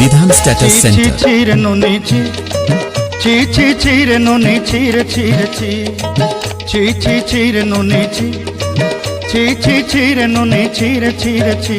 Status status centre চিরে নুনি চি চি চি চিরে নুনি চিরে রে চি রে চি চিরে নুনি চি চি চি চিরে নুনি চিরে রে ছি।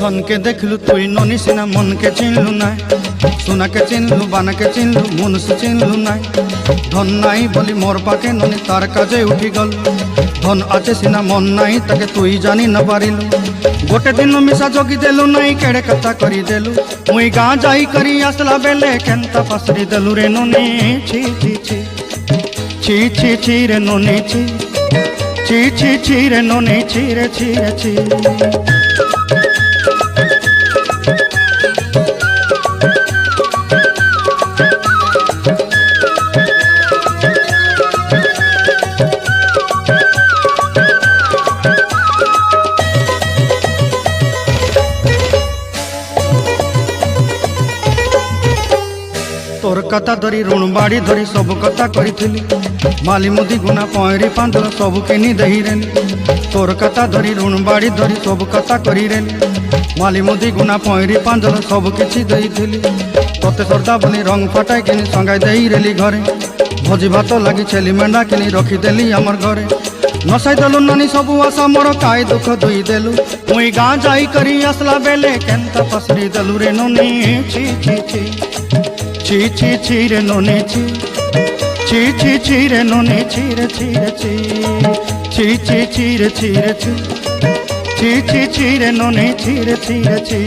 ধনকে দেখলু তুই, ননি সিনা মনকে চিনলু নাই। সোনাকে চিনলু, বানাকে চিনলু মনুষ চিনলু নাই। ধন নাই বলি মোর পাকে, ননি তার কাজে উঠি গল। ধন আছে সিনা, মন নাই, তাকে তুই জানি না পারিলু। গোটে দিন মিশা জগি দেলু নাই, কেড়ে কথা করি দেলু। মুই গাঁ যাই করি, আসলা বেলে কেনতা পাসরি দেলু রে ননি। ছি ছি ছি। ছি ছি ছি রে ননি, ছি। ছি ছি ছি রে ননি, ছি রে ছি রে, ছি। তোর কথা ধরি, ঋণ বাড়ি ধরি, সবু কথা করিলি মালি মুদি গুনা পয়রি পাঁদর সবু কিনি দেহিরেন। তোর কথা ধরি, ঋণ বাড়ি ধরি, সবু কথা করিলেন মালি মুদি গুনা পয়রি পাঁদর সবু কিছু দেইলি তোতে সর্দা বনি রং ফাটাই কিনি, সঙ্গাই দেই রেলি ঘরে। ভোজি ভাত লাগি ছেলি মেন্ডা কিনি রখিদেলি আমার ঘরে। ନସାଇ ଦେଲୁ ନାନି ସବୁ ଆଶା ମୋର କାଏ ଦୁଃଖ ଧୋଇ ଦେଲୁ ମୁଇଁ ଗାଁ ଯାଇ କରି ଆସିଲା ବେଲେ କେନ୍ତା ପସରି ଦେଲୁ ରେ ନନି ଛି ଛି ଛି ছি ছি ছি রে ননি ছি ছি ছি ছি রে ননি ছি রে ছি রে ছি ছি ছি ছি রে ছি রে ছি ছি ছি ছি রে ননি ছি রে ছি রে ছি